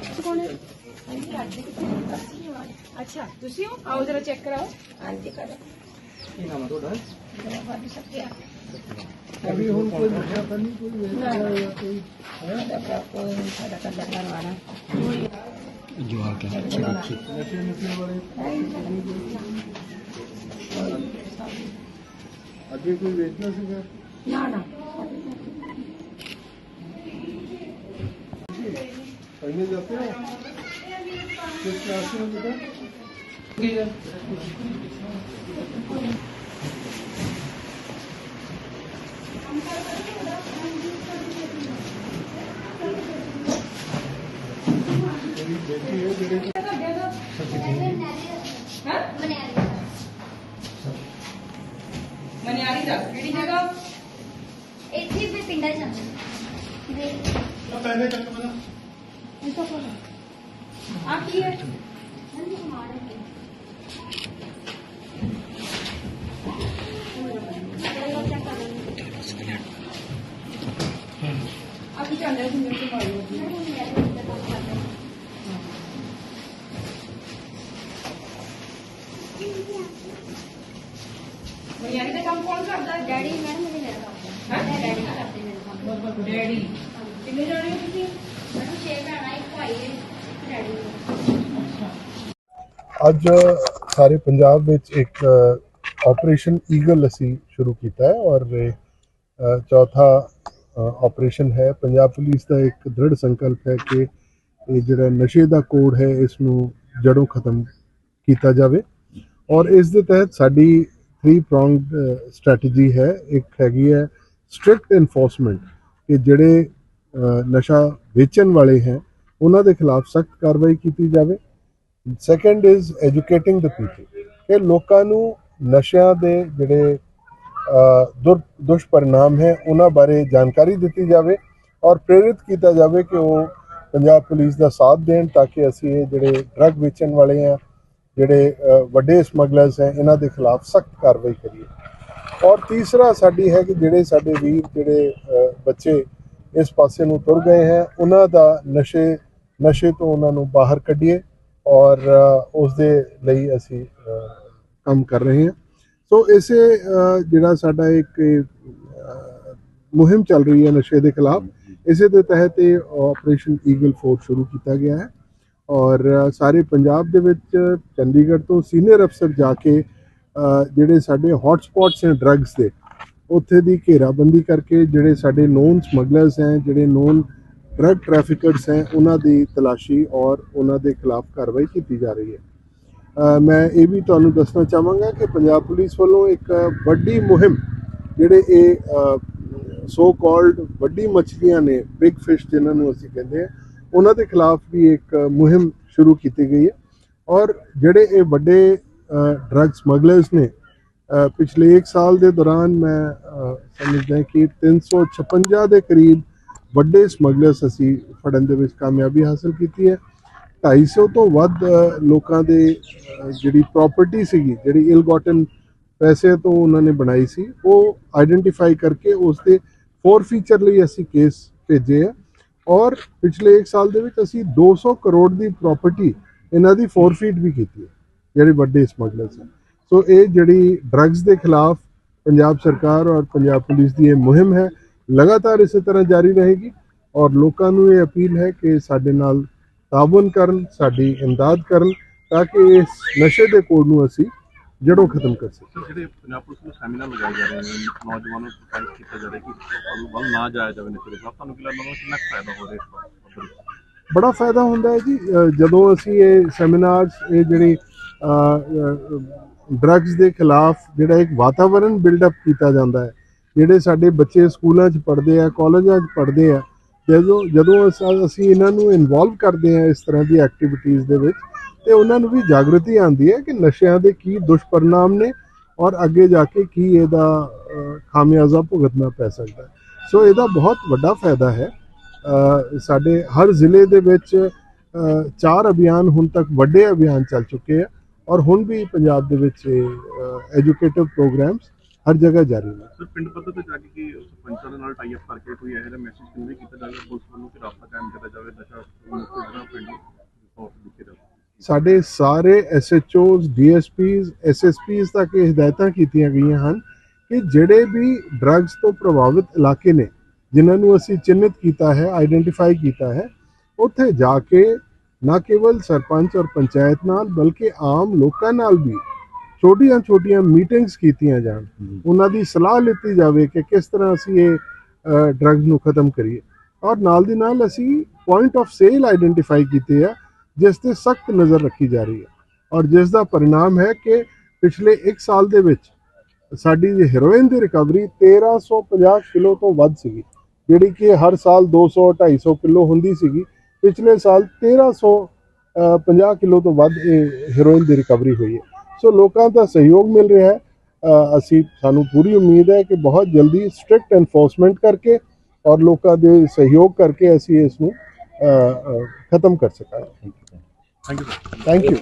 ਤੁਸੀਂ ਕੌਣ ਹੈ? ਹਾਂਜੀ ਆਂਟੀ ਅਸੀਂ ਹਾਂ ਅੱਛਾ ਤੁਸੀਂ ਹੋ? ਆਓ ਜਰਾ ਚੈੱਕ ਕਰਾਓ। ਆਂਟੀ ਕਰੋ। ਕੀ ਨਾਮ ਹੈ ਤੁਹਾਡਾ? ਮੇਰਾ ਬਾਬੂ ਸਕਿਆ ਅਭੀ ਹੁਣ ਕੋਈ ਮੁੱਦਾ ਤਾਂ ਨਹੀਂ ਕੋਈ ਵੇਖਦਾ ਹੋਇਆ ਕੋਈ? ਸਾਡਾ ਭਰਾ ਕੋਈ ਨਹੀਂ, ਸਾਡਾ ਕੱਲਾ ਘਰ ਵਾਲਾ ਕੋਈ ਜਵਾਬ ਕਿਆ ਅੱਛਾ ਨਸ਼ੇ ਨਸ਼ੇ ਵਾਲੇ? ਅੱਗੇ ਕੋਈ ਵੇਚਣਾ ਸੀਗਾ? ਨਾ ਨਾ। पढ़ने जाते हो किस क्लास में बेटा मेरी बेटी है मेरे ਮਨਿਆਰੀ ਦਾ ਕਿਹੜੀ ਜਗ੍ਹਾ ਇੱਥੇ ਵੀ ਪਿੰਡਾਂ ਜਾਂਦੇ ਨੇ पहले तक बना ਇਹ ਤਾਂ ਕੋਲ ਆ ਕੀ ਹੈ ਨੰਦੀ ਕੁਮਾਰ ਹੈ ਆ ਕੀ ਚੱਲ ਰਿਹਾ ਸੀ ਮੇਰੇ ਕੋਲ ਮਾਰੀ ਮਨਿਆਰੀ ਦਾ ਕੰਮ ਅੱਜ ਸਾਰੇ ਪੰਜਾਬ ਵਿੱਚ ਇੱਕ ਆਪਰੇਸ਼ਨ ਈਗਲ ਅਸੀਂ ਸ਼ੁਰੂ ਕੀਤਾ ਹੈ ਔਰ ਚੌਥਾ ਆਪਰੇਸ਼ਨ ਹੈ। ਪੰਜਾਬ ਪੁਲਿਸ ਦਾ ਇੱਕ ਦ੍ਰਿੜ ਸੰਕਲਪ ਹੈ ਕਿ ਇਹ ਜਿਹੜਾ ਨਸ਼ੇ ਦਾ ਕੋਡ ਹੈ, ਇਸ ਨੂੰ ਜੜੋਂ ਖਤਮ ਕੀਤਾ ਜਾਵੇ। ਔਰ ਇਸ ਦੇ ਤਹਿਤ ਸਾਡੀ 3 ਪ੍ਰੋਂਗਡ ਸਟ੍ਰੈਟਜੀ ਹੈ। ਇੱਕ ਹੈਗੀ ਹੈ ਸਟ੍ਰਿਕਟ ਐਨਫੋਰਸਮੈਂਟ ਕਿ ਜਿਹੜੇ ਨਸ਼ਾ ਵੇਚਣ ਵਾਲੇ ਹੈ, ਉਹਨਾਂ ਦੇ ਖਿਲਾਫ ਸਖਤ ਕਾਰਵਾਈ ਕੀਤੀ ਜਾਵੇ। Second is educating the people ਕਿ ਲੋਕਾਂ ਨੂੰ ਨਸ਼ਿਆਂ ਦੇ ਜਿਹੜੇ ਦੁਰ, ਦੁਸ਼ਪਰਿਣਾਮ ਹੈ, ਉਹਨਾਂ ਬਾਰੇ ਜਾਣਕਾਰੀ ਦਿੱਤੀ ਜਾਵੇ ਔਰ ਪ੍ਰੇਰਿਤ ਕੀਤਾ ਜਾਵੇ ਕਿ ਉਹ ਪੰਜਾਬ ਪੁਲਿਸ ਦਾ ਸਾਥ ਦੇਣ ਤਾਂ ਕਿ ਅਸੀਂ ਇਹ ਜਿਹੜੇ ਡਰੱਗ ਵੇਚਣ ਵਾਲੇ ਆ ਜਿਹੜੇ ਵੱਡੇ ਸਮਗਲਰਸ ਹੈ, ਇਹਨਾਂ ਦੇ ਖਿਲਾਫ ਸਖਤ ਕਾਰਵਾਈ ਕਰੀਏ। ਔਰ ਤੀਸਰਾ ਸਾਡੀ ਹੈ ਕਿ ਜਿਹੜੇ ਸਾਡੇ ਵੀਰ, ਜਿਹੜੇ ਬੱਚੇ ਇਸ ਪਾਸੇ ਨੂੰ ਤੁਰ ਗਏ ਹੈ। ਉਹਨਾਂ ਦਾ ਨਸ਼ੇ ਨਸ਼ੇ ਤੋਂ ਉਹਨਾਂ ਨੂੰ ਬਾਹਰ ਕੱਢੀਏ ਔਰ ਅ, ਉਸ ਦੇ ਲਈ ਅਸੀਂ ਕੰਮ ਕਰ ਰਹੇ ਹਾਂ। ਸੋ ਇਸੇ ਜਿਹੜਾ ਸਾਡਾ ਇੱਕ ਮੁਹਿੰਮ ਚੱਲ ਰਹੀ ਹੈ ਨਸ਼ੇ ਦੇ ਖਿਲਾਫ ਇਸੇ ਦੇ ਤਹਿਤ ਇਹ ਆਪਰੇਸ਼ਨ ਈਗਲ ਫੋਰਸ ਸ਼ੁਰੂ ਕੀਤਾ ਗਿਆ ਹੈ। ਔਰ ਸਾਰੇ ਪੰਜਾਬ ਦੇ ਵਿੱਚ ਚੰਡੀਗੜ੍ਹ ਤੋਂ ਸੀਨੀਅਰ ਅਫਸਰ ਜਾ ਕੇ ਜਿਹੜੇ ਸਾਡੇ ਹੌਟ ਸਪੌਟਸ ਨੇ ਡਰੱਗਸ ਦੇ ਉੱਥੇ ਦੀ ਘੇਰਾਬੰਦੀ ਕਰਕੇ ਜਿਹੜੇ ਸਾਡੇ ਨੋਨ ਸਮਗਲਰਸ ਹੈ, ਜਿਹੜੇ ਨੋਨ ਡਰੱਗ ਟ੍ਰੈਫਿਕਰਸ ਹੈ, ਉਹਨਾਂ ਦੀ ਤਲਾਸ਼ੀ ਔਰ ਉਹਨਾਂ ਦੇ ਖਿਲਾਫ ਕਾਰਵਾਈ ਕੀਤੀ ਜਾ ਰਹੀ ਹੈ। ਮੈਂ ਇਹ ਵੀ ਤੁਹਾਨੂੰ ਦੱਸਣਾ ਚਾਹਾਂਗਾ ਕਿ ਪੰਜਾਬ ਪੁਲਿਸ ਵੱਲੋਂ ਇੱਕ ਵੱਡੀ ਮੁਹਿੰਮ ਜਿਹੜੇ ਇਹ ਸੋ ਕਾਲਡ ਵੱਡੀ ਮੱਛਲੀਆਂ ਨੇ ਬਿਗ ਫਿਸ਼ ਜਿਨ੍ਹਾਂ ਨੂੰ ਅਸੀਂ ਕਹਿੰਦੇ ਆ ਉਹਨਾਂ ਦੇ ਖਿਲਾਫ ਵੀ ਇੱਕ ਮੁਹਿੰਮ ਸ਼ੁਰੂ ਕੀਤੀ ਗਈ ਹੈ। ਔਰ ਜਿਹੜੇ ਇਹ ਵੱਡੇ ਡਰੱਗ ਸਮਗਲਰਸ ਨੇ ਪਿਛਲੇ 1 ਸਾਲ ਦੇ ਦੌਰਾਨ ਮੈਂ ਸਮਝਦਾ ਕਿ 356 ਦੇ ਕਰੀਬ ਵੱਡੇ ਸਮਗਲਰਸ ਅਸੀਂ ਫੜਨ ਦੇ ਵਿੱਚ ਕਾਮਯਾਬੀ ਹਾਸਲ ਕੀਤੀ ਹੈ। 250 ਤੋਂ ਵੱਧ ਲੋਕਾਂ ਦੇ ਜਿਹੜੀ ਪ੍ਰਾਪਰਟੀ ਸੀਗੀ, ਜਿਹੜੀ ਇਲ ਗੋਟਨ ਪੈਸੇ ਤੋਂ ਉਹਨਾਂ ਨੇ ਬਣਾਈ ਸੀ, ਉਹ ਆਇਡੈਂਟੀਫਾਈ ਕਰਕੇ ਉਸ ਦੇ ਫੋਰ ਫੀਚਰ ਲਈ ਅਸੀਂ ਕੇਸ ਭੇਜੇ ਆ ਔਰ ਪਿਛਲੇ 1 ਸਾਲ ਦੇ ਵਿੱਚ ਅਸੀਂ 200 ਕਰੋੜ ਦੀ ਪ੍ਰਾਪਰਟੀ ਇਹਨਾਂ ਦੀ ਫੋਰਫੀਟ ਵੀ ਕੀਤੀ ਹੈ, ਜਿਹੜੇ ਵੱਡੇ ਸਮਗਲਰਸ ਹਨ ਸੋ ਇਹ ਜਿਹੜੀ ਡਰੱਗਸ ਦੇ ਖਿਲਾਫ ਪੰਜਾਬ ਸਰਕਾਰ ਔਰ ਪੰਜਾਬ ਪੁਲਿਸ ਦੀ ਇਹ ਮੁਹਿੰਮ ਹੈ ਲਗਾਤਾਰ ਇਸੇ ਤਰ੍ਹਾਂ ਜਾਰੀ ਰਹੇਗੀ ਔਰ ਲੋਕਾਂ ਨੂੰ ਇਹ ਅਪੀਲ ਹੈ ਕਿ ਸਾਡੇ ਨਾਲ ਤਾਬਨ ਕਰਨ ਸਾਡੀ ਇਮਦਾਦ ਕਰਨ ਤਾਂ ਕਿ ਇਸ ਨਸ਼ੇ ਦੇ ਕੋਡ ਨੂੰ ਅਸੀਂ ਜੜੋਂ ਖਤਮ ਕਰ ਸਕੀਏ। ਜਿਹੜੇ ਪੰਜਾਬ ਪੁਲਿਸ ਨੂੰ ਸੈਮੀਨਾਰ ਲਗਾਏ ਜਾ ਰਹੇ ਨੇ ਨੌਜਵਾਨਾਂ ਨੂੰ ਪ੍ਰੋਟੈਕਟ ਕੀਤਾ ਜਾ ਰਿਹਾ ਕਿ ਵੱਲ ਨਾ ਜਾਇਆ ਜਾਵੇ ਨਸ਼ੇ ਦੇ ਖਿਲਾਫ ਤੁਹਾਨੂੰ ਕੀ ਲੱਗਦਾ ਕਿੰਨਾ ਫਾਇਦਾ ਹੋ ਰਿਹਾ ਇਸ ਬੜਾ ਫਾਇਦਾ ਹੁੰਦਾ ਹੈ ਜੀ। ਜਦੋਂ ਅਸੀਂ ਇਹ ਸੈਮੀਨਾਰਸ ਇਹ ਜਿਹੜੀ ਡਰੱਗਸ ਦੇ ਖਿਲਾਫ ਜਿਹੜਾ ਇੱਕ ਵਾਤਾਵਰਣ ਬਿਲਡ ਅਪ ਕੀਤਾ ਜਾਂਦਾ ਹੈ, ਜਿਹੜੇ ਸਾਡੇ ਬੱਚੇ ਸਕੂਲਾਂ 'ਚ ਪੜ੍ਹਦੇ ਆ, ਕਾਲਜਾਂ 'ਚ ਪੜ੍ਹਦੇ ਆ, ਜਦੋਂ ਜਦੋਂ ਅਸ- ਅਸੀਂ ਇਹਨਾਂ ਨੂੰ ਇਨਵੋਲਵ ਕਰਦੇ ਆ ਇਸ ਤਰ੍ਹਾਂ ਦੀ ਐਕਟੀਵਿਟੀਜ਼ ਦੇ ਵਿੱਚ, ਤੇ ਉਹਨਾਂ ਨੂੰ ਵੀ ਜਾਗਰਤੀ ਆਉਂਦੀ ਹੈ ਕਿ ਨਸ਼ਿਆਂ ਦੇ ਕੀ ਦੁਸ਼ਪਰਿਣਾਮ ਨੇ ਔਰ ਅੱਗੇ ਜਾ ਕੇ ਕੀ ਇਹਦਾ ਖਾਮਿਆਜ਼ਾ ਭੁਗਤਣਾ ਪੈ ਸਕਦਾ ਸੋ ਇਹਦਾ ਬਹੁਤ ਵੱਡਾ ਫਾਇਦਾ ਹੈ। ਸਾਡੇ ਹਰ ਜ਼ਿਲ੍ਹੇ ਦੇ ਵਿੱਚ ਚਾਰ ਅਭਿਆਨ ਹੁਣ ਤੱਕ ਵੱਡੇ ਅਭਿਆਨ ਚੱਲ ਚੁੱਕੇ ਆ। ਔਰ ਹੁਣ ਵੀ ਪੰਜਾਬ ਦੇ ਵਿੱਚ ਐਜੂਕੇਟਿਵ ਪ੍ਰੋਗਰਾਮਸ ਹਰ ਜਗ੍ਹਾ ਜਾਰੀ ਨੇ। ਸਰ ਪਿੰਡ ਪੱਧਰ ਤੇ ਜਾ ਕੇ ਕਿ ਸਰਪੰਚਾਂ ਦੇ ਨਾਲ ਟਾਈ ਅਪ ਕਰਕੇ ਕੋਈ ਇਹੋ ਜਿਹਾ ਮੈਸੇਜ ਕਨਵੇ ਕੀਤਾ ਜਾਵੇ ਪੁਲਿਸ ਵੱਲੋਂ ਕਿ ਰਾਬਤਾ ਕਾਇਮ ਕੀਤਾ ਜਾਵੇ ਨਸ਼ਾ ਮੁਕਤ ਪਿੰਡ ਰਿਪੋਰਟ ਲਿਖੇ ਜਾਵੇ? ਸਾਡੇ ਸਾਰੇ ਐਸਐਚਓਜ਼ ਡੀਐਸਪੀਜ਼ ਐਸਐਸਪੀਜ਼ ਤੱਕ ਇਹ ਹਦਾਇਤਾਂ ਕੀਤੀਆਂ ਗਈਆਂ ਹਨ ਕਿ ਜਿਹੜੇ ਵੀ ਡਰੱਗਸ ਤੋਂ ਪ੍ਰਭਾਵਿਤ ਇਲਾਕੇ ਨੇ ਜਿਨ੍ਹਾਂ ਨੂੰ ਅਸੀਂ ਚਿੰਨ੍ਹਿਤ ਕੀਤਾ ਹੈ ਆਈਡੈਂਟੀਫਾਈ ਕੀਤਾ ਹੈ ਉੱਥੇ ਜਾ ਕੇ ਨਾ ਕੇਵਲ ਸਰਪੰਚ ਔਰ ਪੰਚਾਇਤ ਨਾਲ ਬਲਕਿ ਆਮ ਲੋਕਾਂ ਨਾਲ ਵੀ ਛੋਟੀਆਂ-ਛੋਟੀਆਂ ਮੀਟਿੰਗਸ ਕੀਤੀਆਂ ਜਾਣ। ਉਹਨਾਂ ਦੀ ਸਲਾਹ ਲਿੱਤੀ ਜਾਵੇ ਕਿ ਕਿਸ ਤਰ੍ਹਾਂ ਅਸੀਂ ਇਹ ਡਰੱਗਸ ਨੂੰ ਖਤਮ ਕਰੀਏ। ਔਰ ਨਾਲ ਦੀ ਨਾਲ ਅਸੀਂ ਪੁਆਇੰਟ ਆਫ ਸੇਲ ਆਈਡੈਂਟੀਫਾਈ ਕੀਤੇ ਆ ਜਿਸ ਤੇ ਸਖਤ ਨਜ਼ਰ ਰੱਖੀ ਜਾ ਰਹੀ ਹੈ। ਔਰ ਜਿਸ ਦਾ ਪਰਿਣਾਮ ਹੈ ਕਿ ਪਿਛਲੇ 1 ਸਾਲ ਦੇ ਵਿੱਚ ਸਾਡੀ ਹੈਰੋਇਨ ਦੀ ਰਿਕਵਰੀ 1350 ਕਿਲੋ ਤੋਂ ਵੱਧ ਸੀਗੀ ਜਿਹੜੀ ਕਿ ਹਰ ਸਾਲ 200 250 ਕਿਲੋ ਹੁੰਦੀ ਸੀਗੀ। ਪਿਛਲੇ ਸਾਲ 1350 ਕਿਲੋ ਤੋਂ ਵੱਧ ਇਹ ਹੈਰੋਇਨ ਦੀ ਰਿਕਵਰੀ ਹੋਈ ਹੈ। ਸੋ ਲੋਕਾਂ ਦਾ ਸਹਿਯੋਗ ਮਿਲ ਰਿਹਾ ਹੈ। ਅਸੀਂ ਸਾਨੂੰ ਪੂਰੀ ਉਮੀਦ ਹੈ ਕਿ ਬਹੁਤ ਜਲਦੀ ਸਟ੍ਰਿਕਟ ਐਨਫੋਰਸਮੈਂਟ ਕਰਕੇ ਔਰ ਲੋਕਾਂ ਦੇ ਸਹਿਯੋਗ ਕਰਕੇ ਅਸੀਂ ਇਸ ਨੂੰ ਖਤਮ ਕਰ ਸਕਾਂਗੇ। Thank you thank you